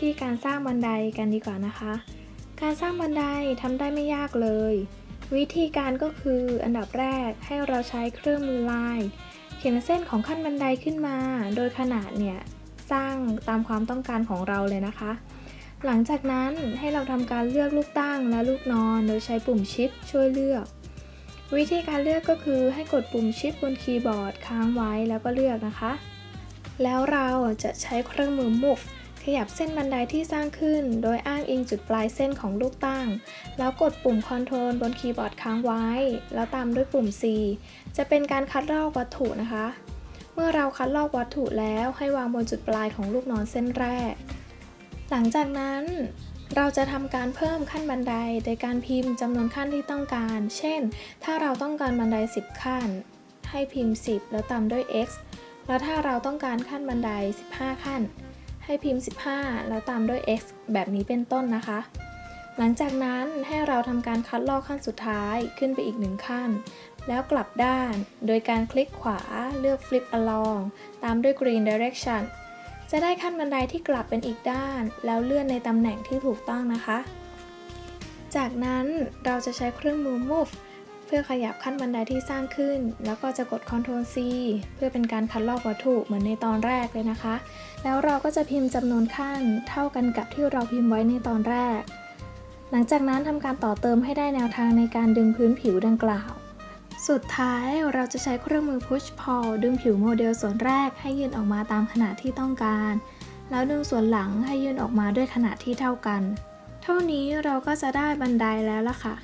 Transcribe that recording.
ธีการสร้างบันไดกันดีกว่านะคะ การสร้างบันไดทำได้ไม่ยากเลย วิธีการก็คืออันดับแรกให้เราใช้เครื่องมือลาย เขียนเส้นของขั้นบันไดขึ้นมา โดยขนาดเนี่ยสร้างตามความต้องการของเราเลยนะคะ หลังจากนั้นให้เราทำการเลือกลูกตั้งและลูกนอน โดยใช้ปุ่มชิปช่วยเลือก วิธีการเลือกก็คือให้กดปุ่มชิปบนคีย์บอร์ดค้างไว้แล้วก็เลือกนะคะ แล้วเราจะใช้เครื่องมือ move ยับเส้นบันไดที่สร้างขึ้น โดยอ้างอิงจุดปลายเส้นของลูกตั้ง แล้วกดปุ่ม Ctrl บนคีย์บอร์ดค้างไว้ แล้วตามด้วยปุ่ม C จะเป็นการคัดลอกวัตถุนะคะ เมื่อเราคัดลอกวัตถุแล้วให้วางบนจุดปลายของลูกนอนเส้นแรก หลังจากนั้นเราจะทำการเพิ่มขั้นบันไดโดยการพิมพ์จำนวนขั้นที่ต้องการ เช่น ถ้าเราต้องการบันได 10 ขั้น ให้พิมพ์ 10 แล้วตามด้วย x แล้วถ้าเราต้องการขั้นบันได 15 ขั้น ให้พิมพ์ 15 แล้วตามด้วย x แบบนี้เป็นต้นนะคะ หลังจากนั้นให้เราทำการคัดลอกขั้นสุดท้ายขึ้นไปอีกหนึ่งขั้น แล้วกลับด้าน โดยการคลิกขวาเลือก flip along ตามด้วย green direction จะได้ขั้นบันไดที่กลับเป็นอีกด้าน แล้วเลื่อนในตำแหน่งที่ถูกต้องนะคะ จากนั้นเราจะใช้เครื่องมือ move เพื่อขยับขั้นบันไดที่สร้างขึ้น แล้วก็จะกด Ctrl C เพื่อเป็นการคัดลอกวัตถุเหมือนในตอนแรกเลยนะคะ แล้วเราก็จะพิมพ์จำนวนขั้นเท่ากันกับที่เราพิมพ์ไว้ในตอนแรก หลังจากนั้นทำการต่อเติมให้ได้แนวทางในการดึงพื้นผิวดังกล่าว สุดท้ายเราจะใช้เครื่องมือ push pull ดึงผิวโมเดลส่วนแรกให้ยืนออกมาตามขนาดที่ต้องการ แล้วดึงส่วนหลังให้ยืนออกมาด้วยขนาดที่เท่ากัน เท่านี้เราก็จะได้บันไดแล้วล่ะค่ะ